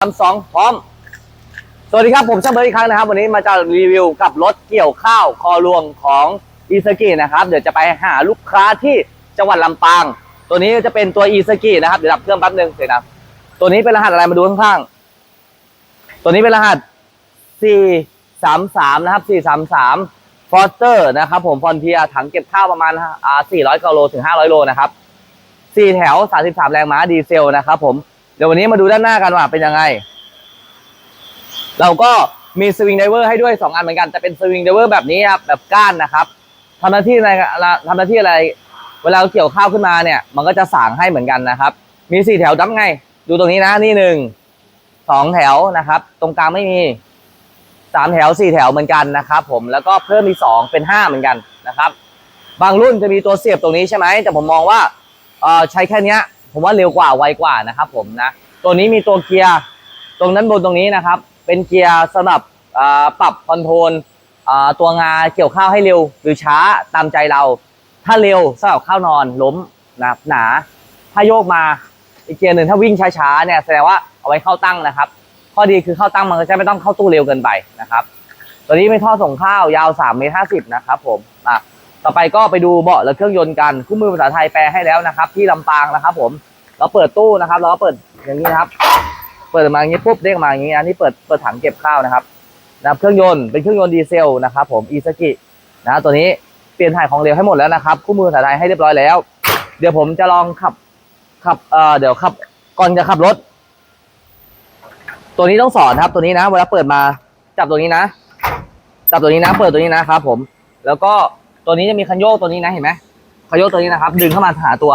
สามสองพร้อม สวัสดีครับ ผมช่างเบิร์ดอีกครั้งนะครับ วันนี้มาจะรีวิวกับรถเกี่ยวข้าวคอรวงของอีสกินะครับ เดี๋ยวจะไปหาลูกค้าที่จังหวัดลำปาง ตัวนี้จะเป็นตัวอีสกินะครับ เดี๋ยวดับเครื่องแป๊บนึงเดี๋ยวนะตัวนี้เป็นรหัสอะไรมาดูข้างๆ ตัวนี้เป็นรหัส 433 นะครับ 433ฟอสเตอร์นะครับผมฟอนเทียถังเก็บข้าวประมาณอ่า400กิโลถึง 500 โลนะครับ 4 แถว 33 แรงม้าดีเซลนะครับผม เดี๋ยววันนี้มาดูด้านหน้ากันว่าเป็นยังไง เราก็มีสวิงไดเวอร์ให้ด้วย 2 อันเหมือนกันแต่เป็นสวิงไดเวอร์แบบนี้ครับแบบก้านนะครับทำหน้าที่อะไรทำหน้าที่อะไร เวลาเกี่ยวข้าวขึ้นมาเนี่ย มันก็จะสางให้เหมือนกันนะครับ มี4แถวดับไง ดูตรงนี้นะนี่หนึ่งสองแถวนะครับ ตรงกลางไม่มีสามแถวสี่แถวเหมือนกันนะครับ ผมแล้วก็เพิ่มมีสองเป็นห้าเหมือนกันนะครับ บางรุ่นจะมีตัวเสียบตรงนี้ใช่ไหมแต่ผมมองว่าเออใช้แค่เนี้ย ผมว่าเร็วกว่าไวกว่านะครับผมนะตัวนี้มีตัวเกียร์ตรงนั้นบนตรงนี้นะครับ เป็นเกียร์สำหรับปรับคอนโทรลตัวงาเกี่ยวข้าวให้เร็ว หรือช้าตามใจเรา ถ้าเร็วสำหรับข้าวนอนล้มนะหนา ถ้าโยกมาอีกเกียร์หนึ่งถ้าวิ่งช้าๆเนี่ยแสดงว่าเอาไว้เข้าตั้งนะครับ ข้อดีคือเข้าตั้งมันก็จะไม่ต้องเข้าตู้เร็วเกินไปนะครับ ตัวนี้เป็นท่อส่งข้าวยาว3เมตร50นะครับผมอะ ต่อไปก็ไปดูเบาะและเครื่องยนต์กันคู่มือภาษาไทยแปลให้แล้วนะครับ ที่ลำปางนะครับ ผม เราเปิดตู้นะครับ เราก็เปิดอย่างนี้นะครับ เปิดมาอย่างนี้ปุ๊บเด้งมาอย่างนี้อันนี้เปิดเปิดถังเก็บข้าวนะครับนะบเครื่องยนต์เป็นเครื่องยนต์ดีเซลนะครับ ผมอีสกินะตัวนี้เปลี่ยนถ่ายของเหลวให้หมดแล้วนะครับ คู่มือภาษาไทยให้เรียบร้อยแล้ว เดี๋ยวผมจะลองขับขับเอ่อเดี๋ยวขับก่อนจะขับรถ ตัวนี้ต้องสอนครับ ตัวนี้นะเวลาเปิดมาจับตัวนี้นะ จับตัวนี้นะ เปิดตัวนี้นะครับ ผม แล้วก็ ตัวนี้จะมีคันโยกตัวนี้นะเห็นไหมคันโยกตัวนี้นะครับ ดึงเข้ามาหาตัว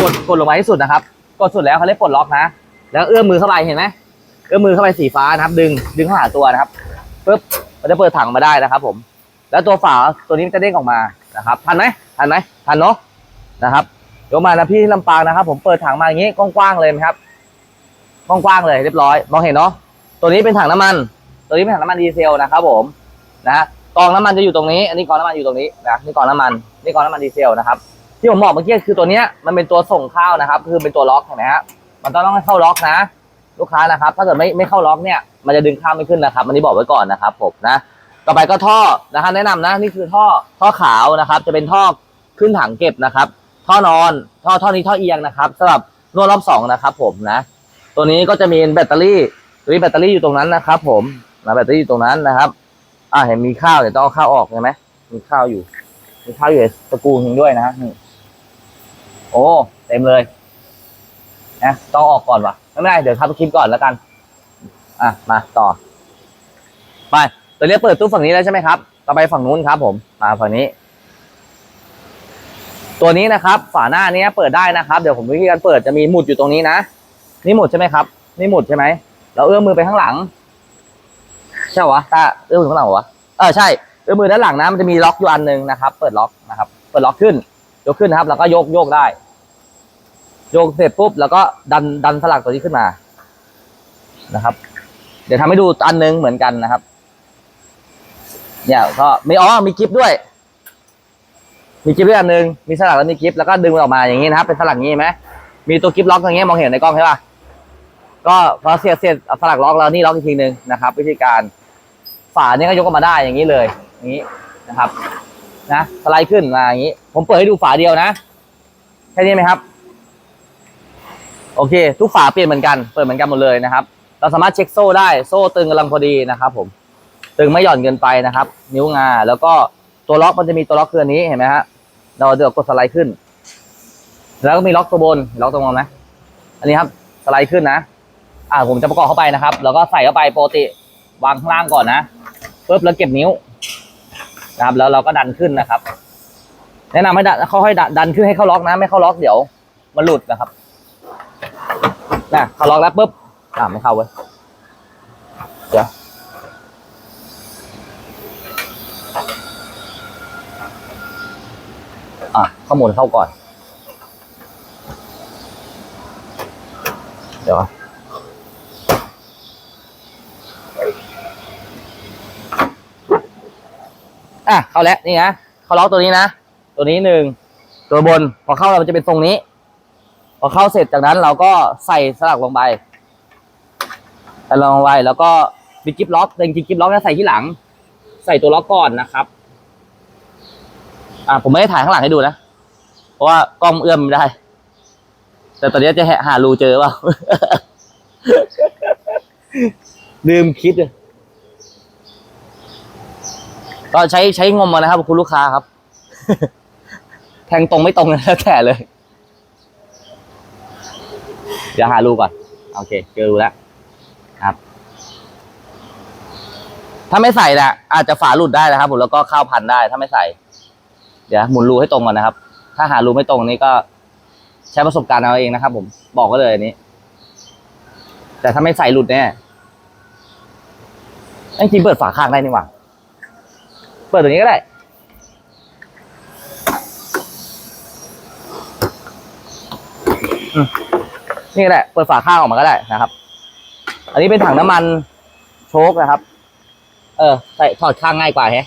กดกดลงมาที่สุดนะครับกดสุดแล้วเขาเรียกปลดล็อกนะ แล้วเอื้อมมือเข้าไปเห็นไหมเอื้อมมือเข้าไปสีฟ้านะครับ ดึงดึงเข้าหาตัวนะครับปึ๊บมันจะเปิดถังมาได้นะครับ ผม แล้วตัวฝาตัวนี้มันจะเด้งออกมานะครับทันไหมทันไหมทันเนาะนะครับยกมานะพี่ที่ลำปางนะครับ ผมเปิดถังมาอย่างนี้กว้างๆเลยนะครับกว้างๆเลยเรียบร้อย มองเห็นเนาะตัวนี้เป็นถังน้ำมัน ตัวนี้เป็นถังน้ำมันดีเซลนะครับ ผมนะ กองน้ำมันจะอยู่ตรงนี้ อันนี้กองน้ำมันอยู่ตรงนี้นะนี่กองน้ำมันนี่กองน้ำมันดีเซลนะครับที่ผมบอกเมื่อกี้คือตัวเนี้ยมันเป็นตัวส่งข้าวนะครับ คือเป็นตัวล็อกเห็นไหมฮะมันต้องให้เข้าล็อกนะ ลูกค้านะครับ ถ้าเกิดไม่ไม่เข้าล็อกเนี่ยมันจะดึงข้าวไม่ขึ้นนะครับอันนี้บอกไว้ก่อนนะครับผมนะต่อไปก็ท่อนะครับแนะนำนะนี่คือท่อท่อขาวนะครับ จะเป็นท่อขึ้นถังเก็บนะครับ ท่อนอนท่อท่อนี้ท่อเอียงนะครับสำหรับนวดรอบสองนะครับ ผมนะ ตัวนี้ก็จะมีแบตเตอรี่ตัวนี้แบตเตอรี่อยู่ตรงนั้นนะครับ ผมนะแบตเตอรี่อยู่ตรงนั้นนะครับ อ่าเห็นมีข้าวเดี๋ยวต้องเอาข้าวออกใช่ไหมมีข้าวอยู่ มีข้าวอยู่ในตะกรูหิงด้วยนะนี่โอ้เต็มเลยนะต้องออกก่อนวะไม่เป็นไรเดี๋ยวทำคลิปก่อนแล้วกัน อะมาต่อ ไปตัวนี้เปิดตู้ฝั่งนี้แล้วใช่ไหมครับต่อไปฝั่งนู้นครับผมมาฝั่งนี้ ตัวนี้นะครับ ฝาหน้านี้เปิดได้นะครับ เดี๋ยวผมวิธีการเปิดจะมีหมุดอยู่ตรงนี้นะนี่หมุดใช่ไหมครับ นี่หมุดใช่ไหมเราเอื้อมมือไปข้างหลัง ใช่วะตาเอื้อมมือข้างหลังเหรอวะเออใช่เอื้อมมือด้านหลังนะมันจะมีล็อกอยู่อันหนึ่งนะครับ เปิดล็อกนะครับ เปิดล็อกขึ้น ยกขึ้นนะครับ แล้วก็โยกโยกได้ โยกเสร็จปุ๊บแล้วก็ดันดันสลักตัวนี้ขึ้นมานะครับ เดี๋ยวทำให้ดูอันหนึงเหมือนกันนะครับ เนี่ยก็ม่อ๋อมีกิฟด้วย มีกิฟด้วยอันหนึงมีสลักแล้วมีกิฟแล้วก็ดึงมันออกมาอย่างนี้นะครับ เป็นสลักอย่างนี้ไหมมีตัวกิฟล็อกอย่างเงี้ยมองเห็นในกล้องใช่ป่ะก็พอเสียเสียบเอสลักล็อกแล้วนี่ล็อกอีกทีหนึ่งนะครับ วิธีการ ฝาเนี่ยก็ยกออกมาได้อย่างนี้เลยอย่างนี้นะครับ นะสไลด์ขึ้นมาอย่างนี้ ผมเปิดให้ดูฝาเดียวนะแค่นี้ไหมครับ โอเค ทุกฝาเปลี่ยนเหมือนกันเปิดเหมือนกันหมดเลยนะครับ เราสามารถเช็คโซ่ได้โซ่ตึงกำลังพอดีนะครับ ผมตึงไม่หย่อนเกินไปนะครับ นิ้วงาแล้วก็ตัวล็อกมันจะมีตัวล็อกคืออันนี้เห็นไหมฮะเราเดี๋ยวกดสไลด์ขึ้น แล้วก็มีล็อกตัวบนล็อกตัวบนไหมอันนี้ครับสไลด์ขึ้นนะ อ่าผมจะประกอบเข้าไปนะครับ แล้วก็ใส่เข้าไปปกติ วางข้างล่างก่อนนะปุ๊บแล้วเก็บนิ้วนะครับ แล้วเราก็ดันขึ้นนะครับ แนะนำให้ดันค่อยๆดันดันขึ้นให้เข้าล็อกนะ ไม่เข้าล็อกเดี๋ยว มันหลุดนะครับนะเข้าล็อกแล้วปุ๊บอ่าไม่เข้าเว้ยเดี๋ยวอะข้อมูลเข้าก่อน เดี๋ยว อะเข้าแล้วนี่นะเขาล็อกตัวนี้นะตัวนี้หนึ่งตัวบนพอเข้าเราจะเป็นทรงนี้ พอเข้าเสร็จจากนั้นเราก็ใส่สลักลงไปแต่ลงไว้แล้วก็บิดกิฟล็อกแต่จริงๆกิฟล็อกเนี่ยใส่ที่หลัง ใส่ตัวล็อกก่อนนะครับ อ่าผมไม่ได้ถ่ายข้างหลังให้ดูนะเพราะว่ากล้องเอื้อมไม่ได้ แต่ตอนนี้จะหารูเจอเปล่า ลืมคิดเลย ก็ใช้ใช้งมมานะครับ คุณลูกค้าครับ แทงตรงไม่ตรงแล้วแต่เลย เดี๋ยวหารูก่อน โอเค เจอรูแล้วครับ ถ้าไม่ใส่นะอาจจะฝาหลุดได้นะครับผมแล้วก็เข้าวพันได้ถ้าไม่ใส่ เดี๋ยวหมุนรูให้ตรงก่อนนะครับ ถ้าหารูไม่ตรงนี้ก็ใช้ประสบการณ์เอาเองนะครับ ผมบอกก็เลยอันนี้ แต่ถ้าไม่ใส่หลุดแน่จริงๆเปิดฝาข้างได้นี่หว่า เปิดตัวนี้ก็ได้ นี่ก็ได้ เปิดฝาข้างออกมาก็ได้นะครับ อันนี้เป็นถังน้ำมันโชคนะครับ เออ ใส่ถอดข้างง่ายกว่าแฮะ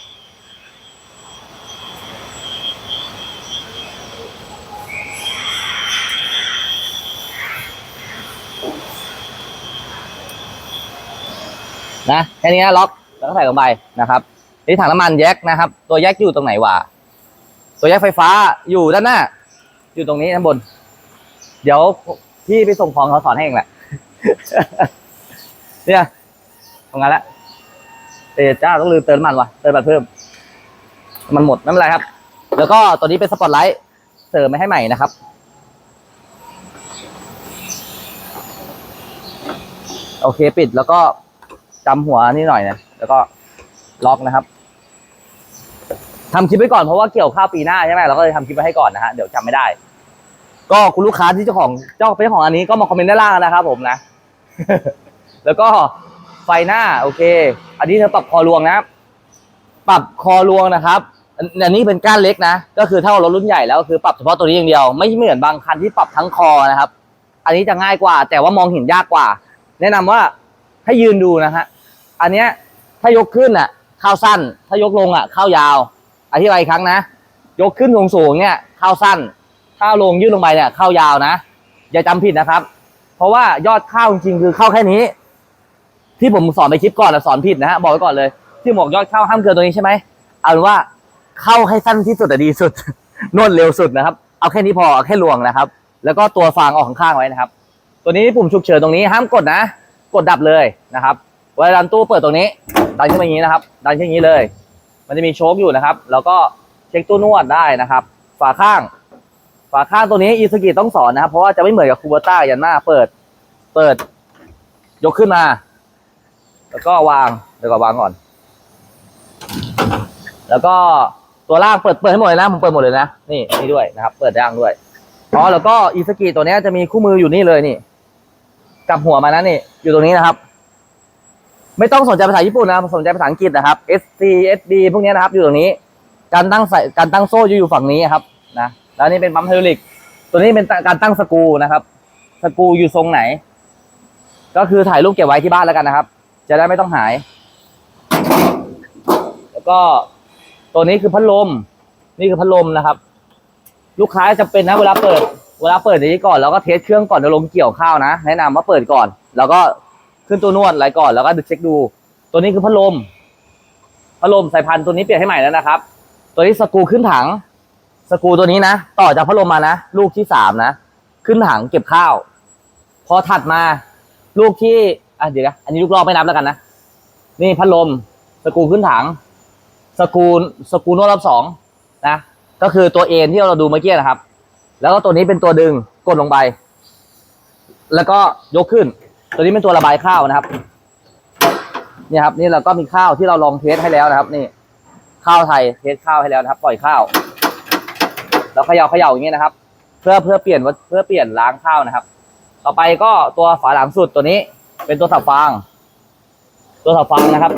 นะแค่นี้นะล็อกแล้วก็ใส่ลงไปนะครับ นี่ถังน้ำมันแยกนะครับ ตัวแยกอยู่ตรงไหนวะตัวแยกไฟฟ้าอยู่ด้านหน้า อยู่ตรงนี้ด้านบน เดี๋ยวพี่ไปส่งของเขาสอนให้เองแหละ เนี่ยตรงนั้นแหละเอจ้าต้องลืมเติมน้ำมันวะเติมน้ำมันเพิ่ม มันหมดไม่เป็นไรครับ แล้วก็ตัวนี้เป็นสปอตไลท์เสริมไม่ให้ใหม่นะครับโอเคปิดแล้วก็จำหัวนี่หน่อยนะแล้วก็ล็อกนะครับ ทำคลิปไว้ก่อนเพราะว่าเกี่ยวข้าวปีหน้าใช่ไหมเราก็เลยทำคลิปไว้ให้ก่อนนะฮะเดี๋ยวจำไม่ได้ ก็คุณลูกค้าที่เจ้าของเจ้าเป็นเจ้าของอันนี้ก็มาคอมเมนต์ด้านล่างนะครับผมนะ แล้วก็ไฟหน้าโอเค อันนี้เธอปรับคอรวงนะ ปรับคอรวงนะครับอันนี้เป็นก้านเล็กนะ ก็คือถ้ารถรุ่นใหญ่แล้วก็คือปรับเฉพาะตัวนี้อย่างเดียว ไม่เหมือนบางคันที่ปรับทั้งคอนะครับ อันนี้จะง่ายกว่า แต่ว่ามองเห็นยากกว่า แนะนำว่าให้ยืนดูนะฮะ อันเนี้ยถ้ายกขึ้นอะ เข้าสั้น ถ้ายกลงอะ เข้ายาว อธิบายอีกครั้งนะ ยกขึ้นสูงสูงเนี่ยเข้าสั้น ถ้าลงยืดลงไปเนี่ยเข้ายาวนะ อย่าจำผิดนะครับ เพราะว่ายอดเข้าจริงๆคือเข้าแค่นี้ ที่ผมสอนไปคลิปก่อนนะสอนผิดนะฮะบอกไว้ก่อนเลย ที่บอกยอดเข้าห้ามเกินตัวนี้ใช่ไหมเอาเป็นว่าเข้าให้สั้นที่สุดแต่ดีสุดนวดเร็วสุดนะครับ เอาแค่นี้พอเอาแค่ลวงนะครับ แล้วก็ตัวฟางออกข้างๆไว้นะครับ ตัวนี้ปุ่มฉุกเฉินตรงนี้ห้ามกดนะ กดดับเลยนะครับเวลาดันตู้เปิดตรงนี้ ดันขึ้นมาอย่างนี้นะครับ ดันขึ้นอย่างนี้เลย มันจะมีโชคอยู่นะครับ แล้วก็เช็คตู้นวดได้นะครับ ฝาข้าง ฝาข้างตัวนี้อีสกิต้องสอนนะครับ เพราะว่าจะไม่เหมือนกับคูเบต้ายันหน้าเปิด เปิด ยกขึ้นมา แล้วก็วาง เดี๋ยวก่อนวางก่อน แล้วก็ตัวล่างเปิดเปิดให้หมดเลยนะผมเปิดหมดเลยนะ นี่นี่ด้วยนะครับ เปิดล่างด้วยอ๋อแล้วก็อีสกิตัวนี้จะมีคู่มืออยู่นี่เลยนี่กลับหัวมานะนี่ อยู่ตรงนี้นะครับ ไม่ต้องสนใจภาษาญี่ปุ่นนะสนใจภาษาอังกฤษนะครับ S C S D พวกนี้นะครับอยู่ตรงนี้ การตั้งใส่การตั้งโซ่อยู่ฝั่งนี้ครับนะแล้วนี่เป็นปั๊มไฮดรอลิก ตัวนี้เป็นการตั้งสกูนะครับ สกูอยู่ทรงไหน ก็คือถ่ายรูปเก็บไว้ที่บ้านแล้วกันนะครับ จะได้ไม่ต้องหาย แล้วก็ตัวนี้คือพัดลม นี่คือพัดลมนะครับ ลูกค้าจะเป็นนะเวลาเปิด เวลาเปิดอย่างนี้ก่อนแล้วก็เทสเครื่องก่อนจะลงเกี่ยวข้าวนะแนะนำว่าเปิดก่อน แล้วก็ ขึ้นตัวนวดอะไรก่อนแล้วก็ดูเช็คดู ตัวนี้คือพัดลมพัดลมสายพันธุ์ตัวนี้เปลี่ยนให้ใหม่แล้วนะครับ ตัวนี้สกูขึ้นถัง สกูตัวนี้นะ ต่อจากพัดลมมานะ ลูกที่สามนะ ขึ้นถังเก็บข้าว พอถัดมา ลูกที่อะเดี๋ยวนะอันนี้ลูกรอบไม่นับแล้วกันนะ นี่พัดลม สกูขึ้นถัง สกูสกูนวดรอบสองนะ ก็คือตัวเอ็นที่เราดูเมื่อกี้นะครับ แล้วก็ตัวนี้เป็นตัวดึงกดลงไป แล้วก็ยกขึ้น ตัวนี้เป็นตัวระบายข้าวนะครับเนี่ยครับ นี่เราก็มีข้าวที่เราลองเทสให้แล้วนะครับ นี่ ข้าวไทยเทสข้าวให้แล้วนะครับ ปล่อยข้าวแล้วเขย่าเขย่าอย่างนี้นะครับ เพื่อเพื่อเปลี่ยนเพื่อเปลี่ยนล้างข้าวนะครับ ต่อไปก็ตัวฝาหลังสุดตัวนี้ เป็นตัวสับฟาง ตัวสับฟางนะครับ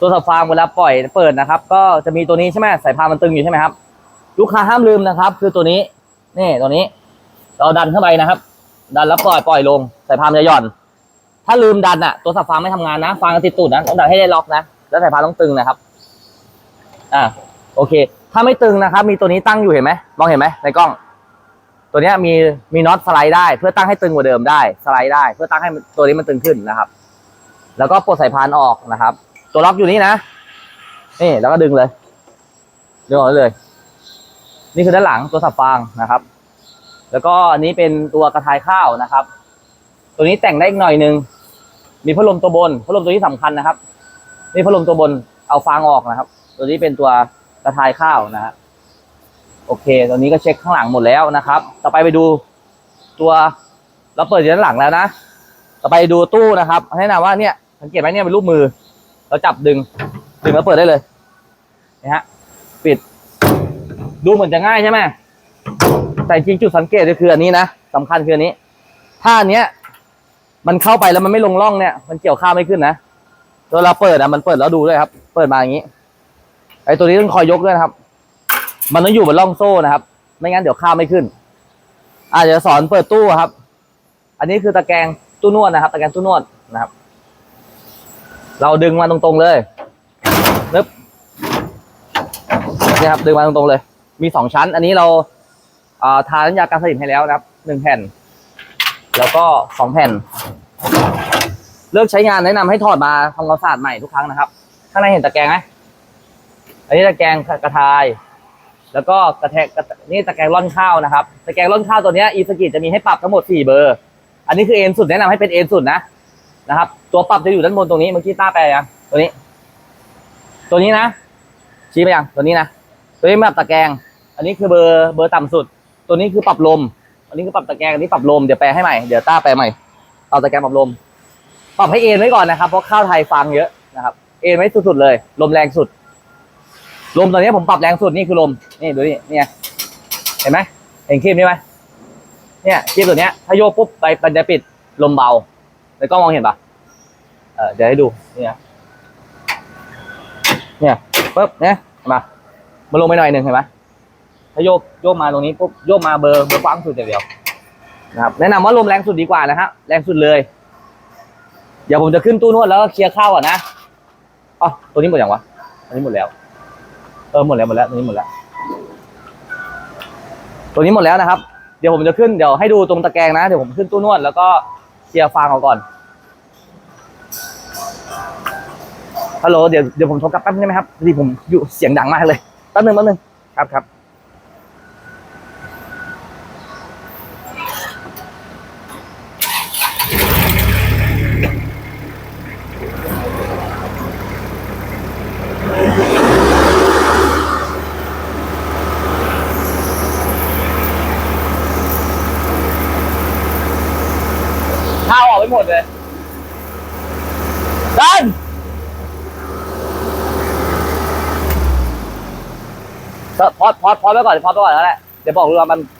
ตัวสับฟางเวลาปล่อยเปิดนะครับ ก็จะมีตัวนี้ใช่ไหมสายพานมันตึงอยู่ใช่ไหมครับ ลูกค้าห้ามลืมนะครับ คือตัวนี้ นี่ตัวนี้ เราดันเข้าไปนะครับ ดันแล้วปล่อยปล่อยลงสายพานจะหย่อน ถ้าลืมดันอะตัวสับฟางไม่ทำงานนะฟางจะติดตูดนะต้องดันให้ได้ล็อกนะแล้วสายพานต้องตึงนะครับ อ่าโอเค ถ้าไม่ตึงนะครับ มีตัวนี้ตั้งอยู่เห็นไหมมองเห็นไหมในกล้อง ตัวนี้มีมีน็อตสไลด์ได้ เพื่อตั้งให้ตึงกว่าเดิมได้สไลด์ได้ เพื่อตั้งให้ตัวนี้มันตึงขึ้นนะครับ แล้วก็ปลดสายพานออกนะครับ ตัวล็อกอยู่นี่นะนี่แล้วก็ดึงเลยดึงออกเลย นี่คือด้านหลังตัวสับฟางนะครับ แล้วก็อันนี้เป็นตัวกระทายข้าวนะครับ ตัวนี้แต่งได้อีกหน่อยนึง มีพัดลมตัวบน พัดลมตัวนี้สำคัญนะครับ นี่พัดลมตัวบนเอาฟางออกนะครับ ตัวนี้เป็นตัวกระทายข้าวนะฮะโอเคตัวนี้ก็เช็คข้างหลังหมดแล้วนะครับ ต่อไปไปดูตัวเราเปิดอยู่ด้านหลังแล้วนะ ต่อไปดูตู้นะครับแนะนำว่าเนี่ยสังเกตไหมเนี่ยเป็นรูปมือ เราจับดึง ดึงแล้วเปิดได้เลยนะฮะ ปิด ดูเหมือนจะง่ายใช่ไหม แต่จริงจุดสังเกตก็คืออันนี้นะสำคัญคืออันนี้ ถ้าอันเนี้ย มันเข้าไปแล้วมันไม่ลงร่องเนี่ย มันเกี่ยวข้าวไม่ขึ้นนะเวลาเปิดอะมันเปิดแล้วดูด้วยครับ เปิดมาอย่างนี้ ไอ้ตัวนี้ต้องคอยยกด้วยนะครับ มันต้องอยู่บนร่องโซ่นะครับ ไม่งั้นเดี๋ยวข้าวไม่ขึ้นอาจจะเดี๋ยวสอนเปิดตู้ครับ อันนี้คือตะแกรงตู้นวดนะครับ ตะแกรงตู้นวดนะครับ เราดึงมาตรงๆเลยนึบนี่ครับ ดึงมาตรงๆเลย มีสองชั้น อันนี้เรา ทาน้ำยาการสนิมให้แล้วนะครับหนึ่งแผ่น แล้วก็สองแผ่น เลือกใช้งานแนะนำให้ถอดมาทำความสะอาดใหม่ทุกครั้งนะครับ ข้างในเห็นตะแกรงไหมอันนี้ตะแกรงกระทาย แล้วก็กระแทกนี่ตะแกรงร่อนข้าวนะครับตะแกรงร่อนข้าวตัวนี้อีสกิจะมีให้ปรับทั้งหมดสี่เบอร์ อันนี้คือเอ็นสุดแนะนำให้เป็นเอ็นสุดนะนะครับ ตัวปรับจะอยู่ด้านบนตรงนี้เมื่อกี้ต้าแปลยังตัวนี้ ตัวนี้นะชี้ไปยังตัวนี้นะตัวนี้แบบตะแกรงอันนี้คือเบอร์เบอร์ต่ำสุด ตัวนี้คือปรับลม อันนี้คือปรับตะแกรงอันนี้ปรับลม เดี๋ยวแปลให้ใหม่ เดี๋ยวต้าแปลใหม่ เอาตะแกรงปรับลม ปรับให้เอ็นไว้ก่อนนะครับ เพราะข้าวไทยฟังเยอะนะครับ เอ็นไว้สุดๆเลย ลมแรงสุด ลมตอนนี้ผมปรับแรงสุดนี่คือลม นี่ดูนี่เนี่ย เห็นไหมเห็นคลิปนี้ไหมเนี่ยคลิปตัวเนี้ย ถ้าโยกปุ๊บไปมันจะปิดลมเบาในกล้องมองเห็นปะเออเดี๋ยวให้ดู เนี่ย เนี่ยปุ๊บเนี่ยเห็นปะมันลงไปหน่อยหนึ่งเห็นไหม ถ้าโยกโยกมาตรงนี้ปุ๊บโยกมาเบอร์เบอร์กว้างสุดอย่างเดียวนะครับแนะนำว่าลมแรงสุดดีกว่านะฮะแรงสุดเลย เดี๋ยวผมจะขึ้นตู้นวดแล้วก็เคลียร์ข้าวก่อนนะอ๋อตัวนี้หมดยังวะอันนี้หมดแล้ว เออหมดแล้วหมดแล้วตัวนี้หมดแล้ว ตัวนี้หมดแล้วนะครับ เดี๋ยวผมจะขึ้นเดี๋ยวให้ดูตรงตะแกรงนะเดี๋ยวผมขึ้นตู้นวดแล้วก็เคลียร์ฟางออกก่อนฮัลโหลเดี๋ยวเดี๋ยวผมโทรกลับแป๊บนึงได้ไหมครับพอดีผมอยู่เสียงดังมากเลยแป๊บนึงแป๊บนึงครับครับข้าวออกไปหมดเลยดันก็ พอดพอดพอดไว้ก่อนพอดไว้ก่อนแล้วแหละเดี๋ยวบอกรู้ว่ามัน